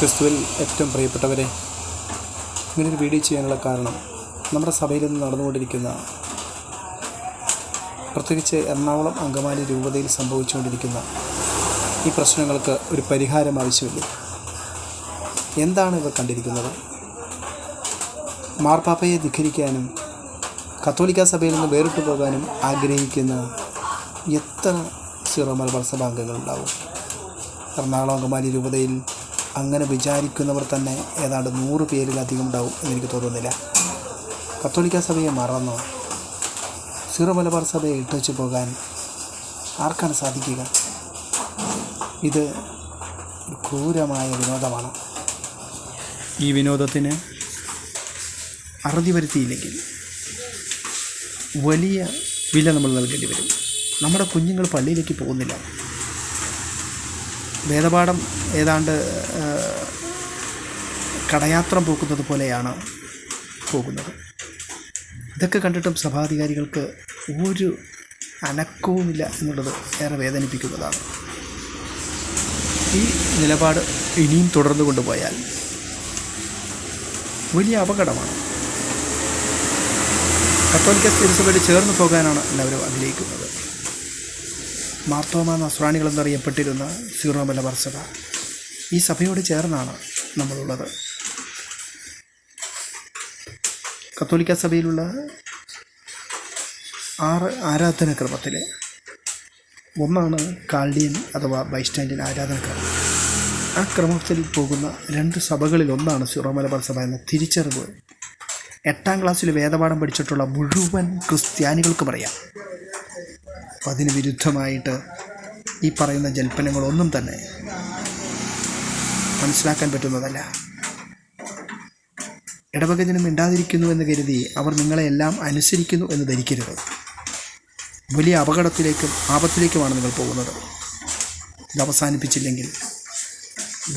ക്രിസ്തുവിൽ ഏറ്റവും പ്രിയപ്പെട്ടവരെ ഇങ്ങനൊരു വീഡിയോ ചെയ്യാനുള്ള കാരണം നമ്മുടെ സഭയിൽ നിന്ന് നടന്നുകൊണ്ടിരിക്കുന്ന പ്രത്യേകിച്ച് എറണാകുളം അങ്കമാലി രൂപതയിൽ സംഭവിച്ചുകൊണ്ടിരിക്കുന്ന ഈ പ്രശ്നങ്ങൾക്ക് ഒരു പരിഹാരം ആവശ്യമില്ല. എന്താണ് ഇവർ കണ്ടിരിക്കുന്നത്? മാർപ്പാപ്പയെ ധിഖരിക്കാനും കത്തോലിക്ക സഭയിൽ നിന്ന് വേറിട്ട് പോകാനും ആഗ്രഹിക്കുന്ന എത്ര സീറോ മലബാർ സഭാംഗങ്ങളുണ്ടാവും? എറണാകുളം അങ്കമാലി രൂപതയിൽ അങ്ങനെ വിചാരിക്കുന്നവർ തന്നെ ഏതാണ്ട് നൂറ് പേരിലധികം ഉണ്ടാവും എന്നെനിക്ക് തോന്നുന്നില്ല. കത്തോലിക്ക സഭയെ മറന്നോ? സിറോ മലബാർ സഭയെ ഇട്ടുവച്ച് പോകാൻ ആർക്കാണ് സാധിക്കുക? ഇത് ക്രൂരമായ വിനോദമാണ്. ഈ വിനോദത്തിന് അറുതി വരുത്തിയില്ലെങ്കിൽ വലിയ വില നമ്മൾ നൽകേണ്ടി വരും. നമ്മുടെ കുഞ്ഞുങ്ങൾ പള്ളിയിലേക്ക് പോകുന്നില്ല. വേദപാഠം ഏതാണ്ട് കടയാത്ര പോക്കുന്നത് പോലെയാണ് പോകുന്നത്. ഇതൊക്കെ കണ്ടിട്ടും സഭാധികാരികൾക്ക് ഒരു അനക്കവുമില്ല എന്നുള്ളത് ഏറെ വേദനിപ്പിക്കുന്നതാണ്. ഈ നിലപാട് ഇനിയും തുടർന്നു കൊണ്ടുപോയാൽ വലിയ അപകടമാണ്. കത്തോലിക്ക തിരുസഭയോട് ചേർന്ന് പോകാനാണ് എല്ലാവരും ആഗ്രഹിക്കുന്നത്. മാർത്തോമ നസ്രാണികൾ എന്നറിയപ്പെട്ടിരുന്ന സീറോ മലബാർ സഭ ഈ സഭയോട് ചേർന്നാണ് നമ്മളുള്ളത്. കത്തോലിക്ക സഭയിലുള്ള ആറ് ആരാധനക്രമത്തിൽ ഒന്നാണ് കാൽഡിയൻ അഥവാ ബൈസ്റ്റാൻഡിൻ ആരാധനക്രമം. ആ ക്രമത്തിൽ പോകുന്ന രണ്ട് സഭകളിൽ ഒന്നാണ് സീറോ മലബാർ സഭ എന്ന തിരിച്ചറിവ്. എട്ടാം ക്ലാസ്സിൽ വേദപാഠം പഠിച്ചിട്ടുള്ള മുഴുവൻ ക്രിസ്ത്യാനികൾക്കും അറിയാം. അപ്പം അതിന് വിരുദ്ധമായിട്ട് ഈ പറയുന്ന ജൽപ്പനങ്ങളൊന്നും തന്നെ മനസ്സിലാക്കാൻ പറ്റുന്നതല്ല. ഇടവകജനം മിണ്ടാതിരിക്കുന്നു എന്ന് കരുതി അവർ നിങ്ങളെ എല്ലാം അനുസരിക്കുന്നു എന്ന് ധരിക്കരുത്. വലിയ അപകടത്തിലേക്കും ആപത്തിലേക്കുമാണ് നിങ്ങൾ പോകുന്നത്. ഇത് അവസാനിപ്പിച്ചില്ലെങ്കിൽ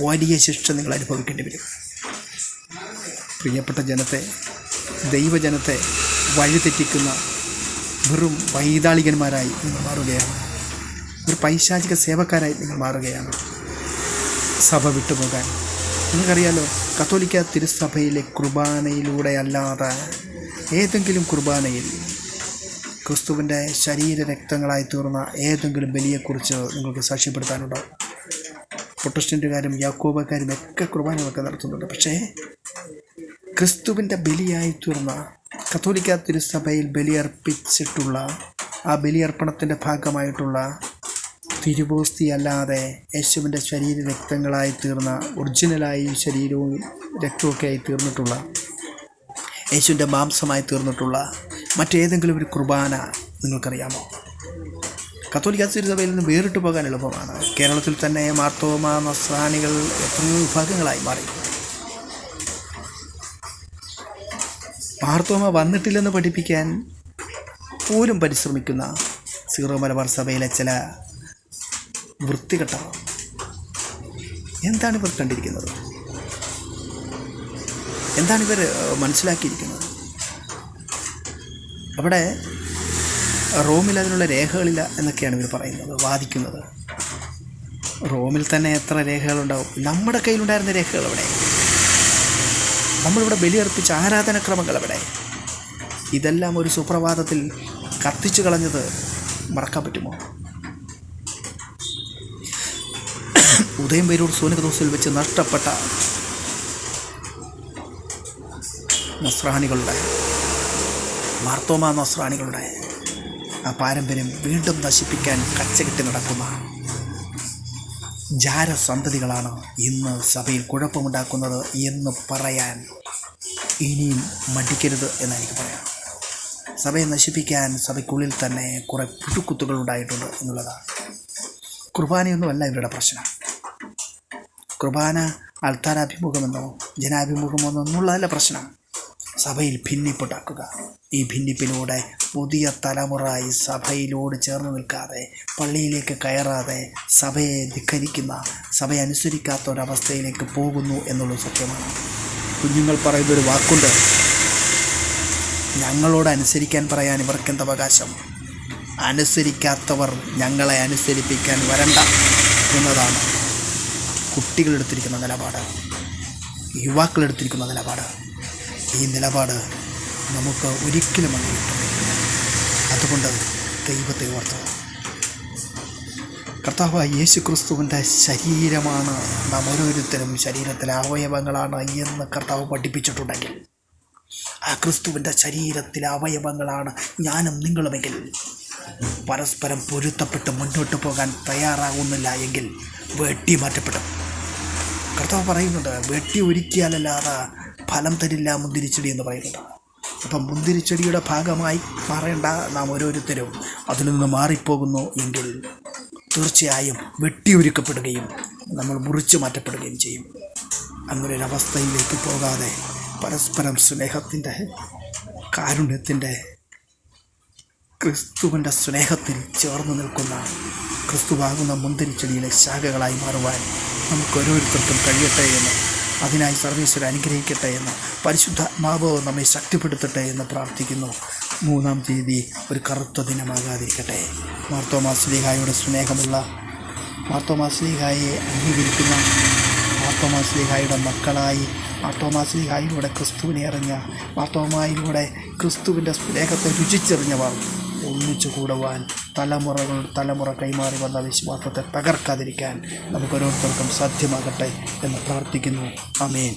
വലിയ ശിക്ഷ നിങ്ങൾ അനുഭവിക്കേണ്ടി വരും. പ്രിയപ്പെട്ട ജനത്തെ ദൈവജനത്തെ വഴിതെറ്റിക്കുന്ന വെറും വൈതാളികന്മാരായി നിങ്ങൾ മാറുകയാണ്. ഒരു പൈശാചിക സേവക്കാരായി നിങ്ങൾ മാറുകയാണ്. സഭ വിട്ടുപോകാൻ. നിങ്ങൾക്കറിയാലോ കത്തോലിക്ക തിരുസഭയിലെ കുർബാനയിലൂടെ അല്ലാതെ ഏതെങ്കിലും കുർബാനയിൽ ക്രിസ്തുവിന്റെ ശരീര രക്തങ്ങളായി തീർന്ന ഏതെങ്കിലും ബലിയെക്കുറിച്ച് നിങ്ങൾക്ക് സാക്ഷ്യപ്പെടുത്താനുണ്ടോ? പ്രൊട്ടസ്റ്റന്റുകാരും യാക്കോബക്കാരും ഒക്കെ കുർബാനകളൊക്കെ നടത്തുന്നുണ്ട്. പക്ഷേ ക്രിസ്തുവിന്റെ ബലിയായി തീർന്ന കത്തോലിക്ക തിരുസഭയിൽ ബലിയർപ്പിച്ചിട്ടുള്ള ആ ബലിയർപ്പണത്തിന്റെ ഭാഗമായിട്ടുള്ള തിരുവോസ്തി അല്ലാതെ യേശുവിന്റെ ശരീര രക്തങ്ങളായി തീർന്ന ഒറിജിനലായി ശരീരവും രക്തമൊക്കെ ആയി തീർന്നിട്ടുള്ള യേശുവിന്റെ മാംസമായി തീർന്നിട്ടുള്ള മറ്റേതെങ്കിലും ഒരു കുർബാന നിങ്ങൾക്കറിയാമോ? കത്തോലിക്ക തിരുസഭയിൽ നിന്ന് വേറിട്ട് പോകാൻ എളുപ്പമാണ്. കേരളത്തിൽ തന്നെ മാർത്തോമ നസ്രാണികൾ എത്രയോ വിഭാഗങ്ങളായി മാറി. മാർത്തോമ വന്നിട്ടില്ലെന്ന് പഠിപ്പിക്കാൻ പോലും പരിശ്രമിക്കുന്ന സീറോ മലബാർ സഭയിലെ ചില വൃത്തികെട്ട എന്താണ് ഇവർ കണ്ടിരിക്കുന്നത്? എന്താണ് ഇവർ മനസ്സിലാക്കിയിരിക്കുന്നത്? അവിടെ റോമിൽ അതിനുള്ള രേഖകളില്ല എന്നൊക്കെയാണ് ഇവർ പറയുന്നത് വാദിക്കുന്നത്. റോമിൽ തന്നെ എത്ര രേഖകളുണ്ടാവും? നമ്മുടെ കയ്യിലുണ്ടായിരുന്ന രേഖകൾ അവിടെ. നമ്മളിവിടെ ബലിയർപ്പിച്ച ആരാധനക്രമങ്ങൾ അവിടെ ഇതെല്ലാം ഒരു സുപ്രഭാതത്തിൽ കത്തിച്ചു കളഞ്ഞത് മറക്കാൻ പറ്റുമോ? ഉദയം പേരൂർ സൂനകദോസിൽ വെച്ച് നഷ്ടപ്പെട്ട നസ്രാണികളുടെ മാർത്തോമ നസ്രാണികളുടെ ആ പാരമ്പര്യം വീണ്ടും നശിപ്പിക്കാൻ കച്ചകെട്ടി നടക്കുന്ന ജാരസന്തതികളാണ് ഇന്ന് സഭയിൽ കുഴപ്പമുണ്ടാക്കുന്നത് എന്ന് പറയാൻ ഇനിയും മടിക്കരുത് എന്നെനിക്ക് പറയാം സഭയെ നശിപ്പിക്കാൻ സഭയ്ക്കുള്ളിൽ തന്നെ കുറേ പുഴുക്കുത്തുകൾ ഉണ്ടായിട്ടുണ്ട് എന്നുള്ളതാണ്. കുർബാനയൊന്നുമല്ല ഇവരുടെ പ്രശ്നം. കുർബാന ആൾത്താരാഭിമുഖമെന്നോ ജനാഭിമുഖമെന്നോ എന്നുള്ളതല്ല പ്രശ്നം. സഭയിൽ ഭിന്നിപ്പുണ്ടാക്കുക. ഈ ഭിന്നിപ്പിലൂടെ പുതിയ തലമുറ ഈ സഭയിലോട് ചേർന്ന് നിൽക്കാതെ പള്ളിയിലേക്ക് കയറാതെ സഭയെ ധിക്കരിക്കുന്ന സഭയെ അനുസരിക്കാത്ത ഒരവസ്ഥയിലേക്ക് പോകുന്നു എന്നുള്ളത് സത്യമാണ്. കുഞ്ഞുങ്ങൾ പറയുന്നൊരു വാക്കുണ്ട്. ഞങ്ങളോട് അനുസരിക്കാൻ പറയാൻ ഇവർക്കെന്ത് അവകാശം? അനുസരിക്കാത്തവർ ഞങ്ങളെ അനുസരിപ്പിക്കാൻ വരണ്ട എന്നതാണ് കുട്ടികളെടുത്തിരിക്കുന്ന നിലപാട് യുവാക്കളെടുത്തിരിക്കുന്ന നിലപാട്. ഈ നിലപാട് നമുക്ക് ഒരിക്കലും അംഗീകരിക്കാൻ അതുകൊണ്ട് ദൈവത്തെ ഓർത്ത് കർത്താവ് യേശു ക്രിസ്തുവിന്റെ ശരീരമാണ്. നാം ഓരോരുത്തരും ശരീരത്തിലെ അവയവങ്ങളാണ് എന്ന് കർത്താവ് പഠിപ്പിച്ചിട്ടുണ്ടെങ്കിൽ ആ ക്രിസ്തുവിന്റെ ശരീരത്തിലെ അവയവങ്ങളാണ് ഞാനും നിങ്ങളുമെങ്കിൽ പരസ്പരം പൊരുത്തപ്പെട്ട് മുന്നോട്ട് പോകാൻ തയ്യാറാകുന്നില്ല എങ്കിൽ വെട്ടി മാറ്റപ്പെടും കർത്താവ് പറയുന്നുണ്ട് വെട്ടി ഒരുക്കിയാലല്ലാതെ ഫലം തരില്ല മുന്തിരിച്ചെടി എന്ന് പറയുന്നുണ്ട്. അപ്പം മുന്തിരിച്ചെടിയുടെ ഭാഗമായി മാറേണ്ട നാം ഓരോരുത്തരും അതിൽ നിന്ന് മാറിപ്പോകുന്നു എങ്കിൽ തീർച്ചയായും വെട്ടിയൊരുക്കപ്പെടുകയും നമ്മൾ മുറിച്ചു മാറ്റപ്പെടുകയും ചെയ്യും. അങ്ങനെ ഒരു അവസ്ഥയിലേക്ക് പോകാതെ പരസ്പരം സ്നേഹത്തിന്റെ കാരുണ്യത്തിന്റെ ക്രിസ്തുവിന്റെ സ്നേഹത്തിൽ ചേർന്ന് നിൽക്കുന്ന ക്രിസ്തുവാകുന്ന മുന്തിരിച്ചെടിയിലെ ശാഖകളായി മാറുവാൻ നമുക്ക് ഓരോരുത്തർക്കും കഴിയട്ടെ എന്ന്. അതിനായി സർവീശ്വരൻ അനുഗ്രഹിക്കട്ടെ എന്ന്. പരിശുദ്ധാത്മാവ് നമ്മെ ശക്തിപ്പെടുത്തട്ടെ എന്ന് പ്രാർത്ഥിക്കുന്നു. മൂന്നാം തീയതി ഒരു കറുത്ത ദിനമാകാതിരിക്കട്ടെ. മാർത്തോമാസ്ലിഹായുടെ സ്നേഹമുള്ള മാർത്തോമാസ്ലിഹായെ അംഗീകരിക്കുന്ന മാർത്തോമാസ്ലിഹായുടെ മക്കളായി മാർത്തോമാസ്ലിഹായിലൂടെ ക്രിസ്തുവിനെ അറിഞ്ഞ മാർത്തോമായിലൂടെ ക്രിസ്തുവിന്റെ സ്നേഹത്തെ രുചിച്ചെറിഞ്ഞവർ ഒന്നിച്ചു കൂടുവാൻ തലമുറകൾ തലമുറ കൈമാറി വന്ന വിശ്വാസത്തെ തകർക്കാതിരിക്കാൻ നമുക്ക് ഓരോരുത്തർക്കും സാധ്യമാകട്ടെ എന്ന് പ്രാർത്ഥിക്കുന്നു. അമേൻ